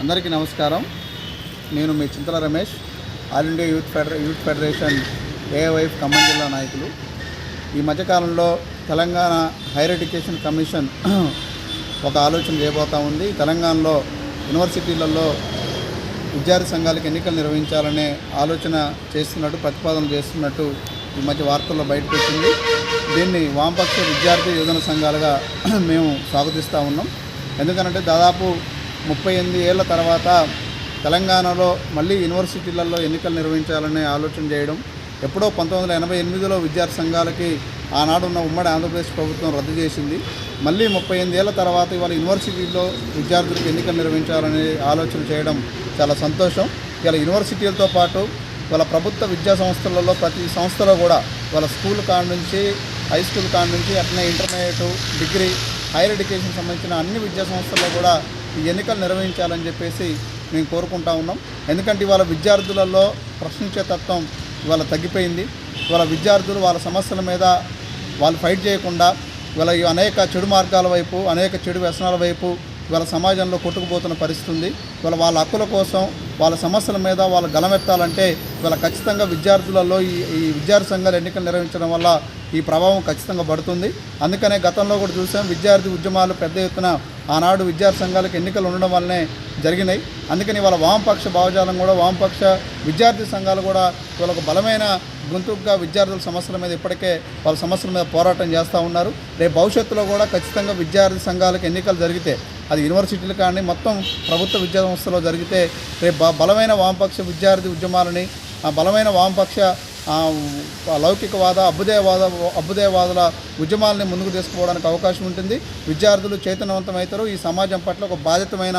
అందరికీ నమస్కారం. నేను మీ Chintala Ramesh all India youth federa youth federation AIYF Khammam జిల్లా నాయకులు. ఈ మధ్యకాలంలో తెలంగాణ హైయర్ ఎడ్యుకేషన్ కమిషన్ ఒక ఆలోచన చేయబోతా ఉంది. తెలంగాణలో యూనివర్సిటీలలో విద్యార్థి సంఘాలకు ఎన్నికలు నిర్వహించాలనే ఆలోచన చేస్తున్నట్టు ప్రతిపాదన చేస్తున్నట్టు ఈ మధ్య వార్తల్లో బయటకు వచ్చింది దీన్ని వామపక్ష విద్యార్థి యోజన సంఘాలుగా మేము స్వాగతిస్తూ ఉన్నాం. ఎందుకంటే దాదాపు ముప్పై ఎనిమిది ఏళ్ళ తర్వాత తెలంగాణలో మళ్ళీ యూనివర్సిటీలలో ఎన్నికలు నిర్వహించాలనే ఆలోచన చేయడం ఎప్పుడో పంతొమ్మిది వందల ఎనభై ఎనిమిదిలో విద్యార్థి సంఘాలకి ఆనాడున్న ఉమ్మడి ఆంధ్రప్రదేశ్ ప్రభుత్వం రద్దు చేసింది. మళ్ళీ ముప్పై ఎనిమిది ఏళ్ళ తర్వాత ఇవాళ యూనివర్సిటీలో విద్యార్థులకు ఎన్నికలు నిర్వహించాలనే ఆలోచన చేయడం చాలా సంతోషం. ఇలా యూనివర్సిటీలతో పాటు వాళ్ళ ప్రభుత్వ విద్యా సంస్థలలో ప్రతి సంస్థలో కూడా వాళ్ళ స్కూల్ కాడ నుంచి హై స్కూల్ కాడ నుంచి అట్లనే ఇంటర్మీడియట్ డిగ్రీ హైయర్ ఎడ్యుకేషన్ సంబంధించిన అన్ని విద్యా సంస్థల్లో కూడా ఈ ఎన్నికలు నిర్వహించాలని చెప్పేసి మేము కోరుకుంటా ఉన్నాం. ఎందుకంటే ఇవాళ విద్యార్థులలో ప్రశ్నించే తత్వం ఇవాళ తగ్గిపోయింది. ఇవాళ విద్యార్థులు వాళ్ళ సమస్యల మీద వాళ్ళు ఫైట్ చేయకుండా ఇవాళ అనేక చెడు మార్గాల వైపు అనేక చెడు వ్యసనాల వైపు ఇవాళ సమాజంలో కొట్టుకుపోతున్న పరిస్థితి ఉంది. ఇవాళ వాళ్ళ హక్కుల కోసం వాళ్ళ సమస్యల మీద వాళ్ళు గలమెత్తాలంటే ఇవాళ ఖచ్చితంగా విద్యార్థులలో ఈ ఈ విద్యార్థి సంఘాలు ఎన్నికలు నిర్వహించడం వల్ల ఈ ప్రభావం ఖచ్చితంగా పడుతుంది. అందుకనే గతంలో కూడా చూసాం విద్యార్థి ఉద్యమాలు పెద్ద ఎత్తున ఆనాడు విద్యార్థి సంఘాలకు ఎన్నికలు ఉండడం వల్లనే జరిగినాయి. అందుకని వాళ్ళ వామపక్ష భావజాలం కూడా వామపక్ష విద్యార్థి సంఘాలు కూడా వాళ్ళకు బలమైన గొంతుగా విద్యార్థుల సమస్యల మీద ఇప్పటికే వాళ్ళ సమస్యల మీద పోరాటం చేస్తూ ఉన్నారు. రేపు భవిష్యత్తులో కూడా ఖచ్చితంగా విద్యార్థి సంఘాలకు ఎన్నికలు జరిగితే అది యూనివర్సిటీలు కానీ మొత్తం ప్రభుత్వ విద్యా సంస్థలో జరిగితే రేపు బలమైన వామపక్ష విద్యార్థి ఉద్యమాలని ఆ బలమైన వామపక్ష లౌకికవాద అభ్యుదయవాద అభ్యుదయవాదుల ఉద్యమాలని ముందుకు తీసుకుపోవడానికి అవకాశం ఉంటుంది. విద్యార్థులు చైతన్యవంతమవుతారు. ఈ సమాజం పట్ల ఒక బాధ్యతమైన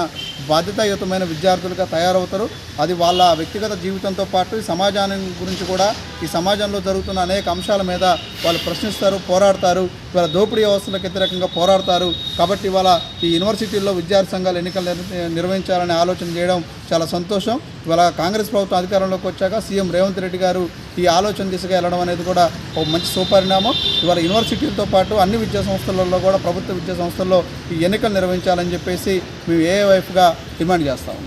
బాధ్యతాయుతమైన విద్యార్థులుగా తయారవుతారు. అది వాళ్ళ వ్యక్తిగత జీవితంతో పాటు ఈ సమాజాన్ని గురించి కూడా ఈ సమాజంలో జరుగుతున్న అనేక అంశాల మీద వాళ్ళు ప్రశ్నిస్తారు పోరాడతారు. ఇవాళ దోపిడీ వ్యవస్థలకు వ్యతిరేకంగా పోరాడతారు. కాబట్టి ఇవాళ ఈ యూనివర్సిటీల్లో విద్యార్థి సంఘాలు ఎన్నికలు నిర్వహించాలనే ఆలోచన చేయడం చాలా సంతోషం. ఇవాళ కాంగ్రెస్ ప్రభుత్వం అధికారంలోకి వచ్చాక సీఎం రేవంత్ రెడ్డి గారు ఈ ఆలోచన దిశగా వెళ్ళడం అనేది కూడా ఒక మంచి సుపరిణామం. ఇవాళ యూనివర్సిటీలతో పాటు అన్ని విద్యా సంస్థలలో కూడా ప్రభుత్వ విద్యా సంస్థల్లో ఈ ఎన్నికలు నిర్వహించాలని చెప్పేసి మేము ఏఏవైఫ్గా డిమాండ్ చేస్తాము